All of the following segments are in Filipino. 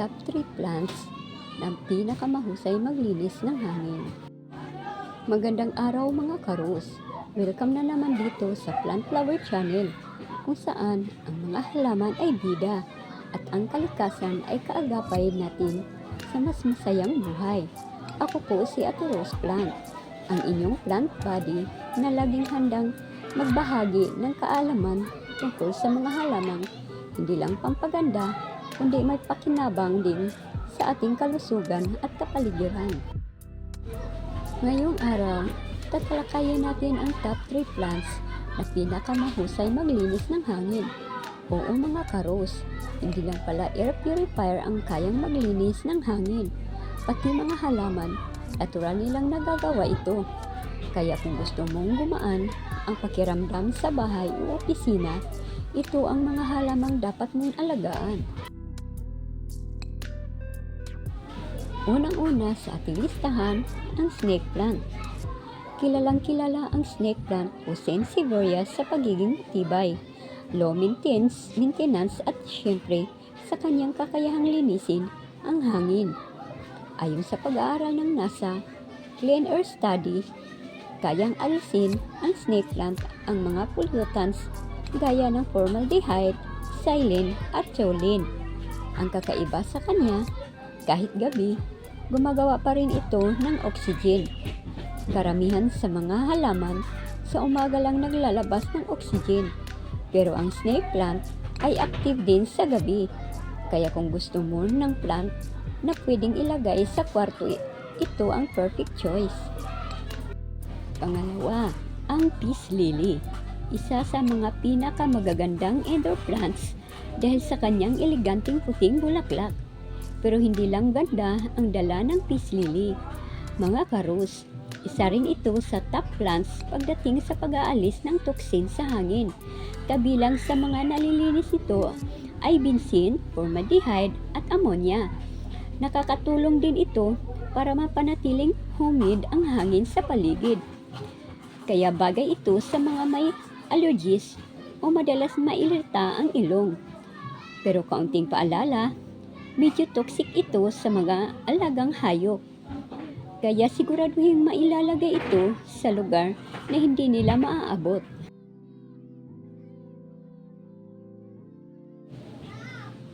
top 3 plants na pinakamahusay maglinis ng hangin. Magandang araw mga karus! Welcome na naman dito sa Plant Flower Channel kung saan ang mga halaman ay bida at ang kalikasan ay kaagapay natin sa mas masayang buhay. Ako po si Ate Rose Plant, ang inyong plant body na laging handang magbahagi ng kaalaman tungkol sa mga halaman, hindi lang pampaganda, kundi may pakinabang din sa ating kalusugan at kapaligiran. Ngayong araw, tatalakayin natin ang top 3 plants na pinakamahusay maglinis ng hangin. Oo mga karos, hindi lang pala air purifier ang kayang maglinis ng hangin. Pati mga halaman, natural nilang nagagawa ito. Kaya kung gusto mong gumaan ang pakiramdam sa bahay o opisina, ito ang mga halamang dapat mong alagaan. Unang-una sa ating listahan, ang snake plant. Kilalang kilala ang snake plant o sensivoria sa pagiging tibay, low maintenance, maintenance at syempre sa kanyang kakayahang linisin ang hangin. Ayon sa pag-aaral ng NASA, Clean Air Study, kayang alisin ang snake plant ang mga pollutants gaya ng formaldehyde, xylene at choline. Ang kakaiba sa kanya, kahit gabi, gumagawa pa rin ito ng oxygen. Karamihan sa mga halaman, sa umaga lang naglalabas ng oxygen. Pero ang snake plant ay active din sa gabi. Kaya kung gusto mo ng plant na pwedeng ilagay sa kwarto, ito ang perfect choice. Pangalawa, ang peace lily. Isa sa mga pinakamagagandang indoor plants dahil sa kanyang eleganteng puting bulaklak. Pero hindi lang ganda ang dala ng peace lily. Mga karus, isa rin ito sa top plants pagdating sa pag-aalis ng toxin sa hangin. Kabilang sa mga nalilinis ito ay bensin, formaldehyde at ammonia. Nakakatulong din ito para mapanatiling humid ang hangin sa paligid. Kaya bagay ito sa mga may allergies o madalas mailirita ang ilong. Pero kaunting paalala, medyo toxic ito sa mga alagang hayop. Kaya siguraduhin mailalagay ito sa lugar na hindi nila maaabot.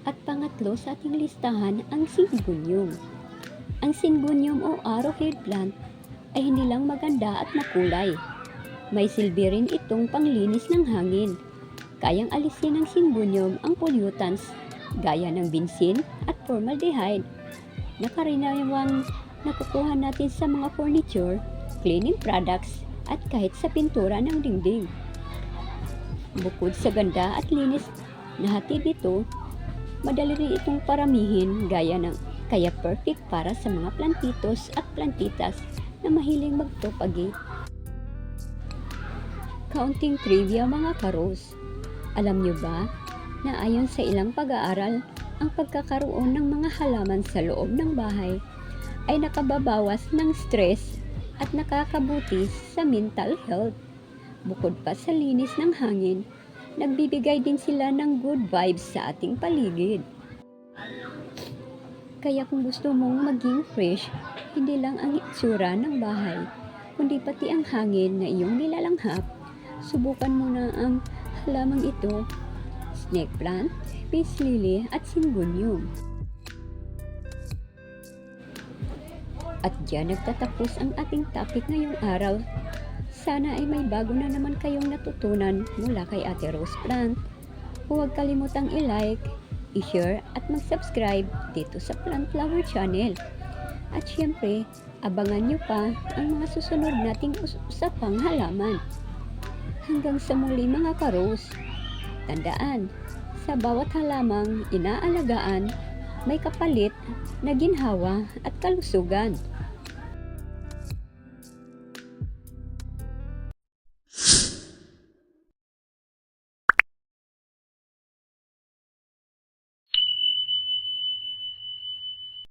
At pangatlo sa ating listahan ang singunyum. Ang singunyum o arrowhead plant ay hindi lang maganda at makulay. May silbi rin itong panglinis ng hangin. Kayang alisin ng singunyum ang pollutants gaya ng bensin at formaldehyde na nakukuha natin sa mga furniture, cleaning products at kahit sa pintura ng dingding. Bukod sa ganda at linis na hatid ito, madali rin itong paramihin gaya ng kaya perfect para sa mga plantitos at plantitas na mahiling magpropagate. Counting trivia mga karos. Alam nyo ba na ayon sa ilang pag-aaral, ang pagkakaroon ng mga halaman sa loob ng bahay ay nakababawas ng stress at nakakabuti sa mental health. Bukod pa sa linis ng hangin, nagbibigay din sila ng good vibes sa ating paligid. Kaya kung gusto mong maging fresh, hindi lang ang itsura ng bahay, kundi pati ang hangin na iyong nilalanghap, subukan mo na ang halamang ito, snake plant, peace lily at syngonium. At diyan nagtatapos ang ating topic ngayong araw. Sana ay may bago na naman kayong natutunan mula kay Ate Rose Plant. Huwag kalimutang i-like, i-share at mag-subscribe dito sa Plant Flower Channel. At syempre, abangan nyo pa ang mga susunod nating us- usapang halaman. Hanggang sa muli mga karos, tandaan, sa bawat halamang inaalagaan, may kapalit na ginhawa at kalusugan.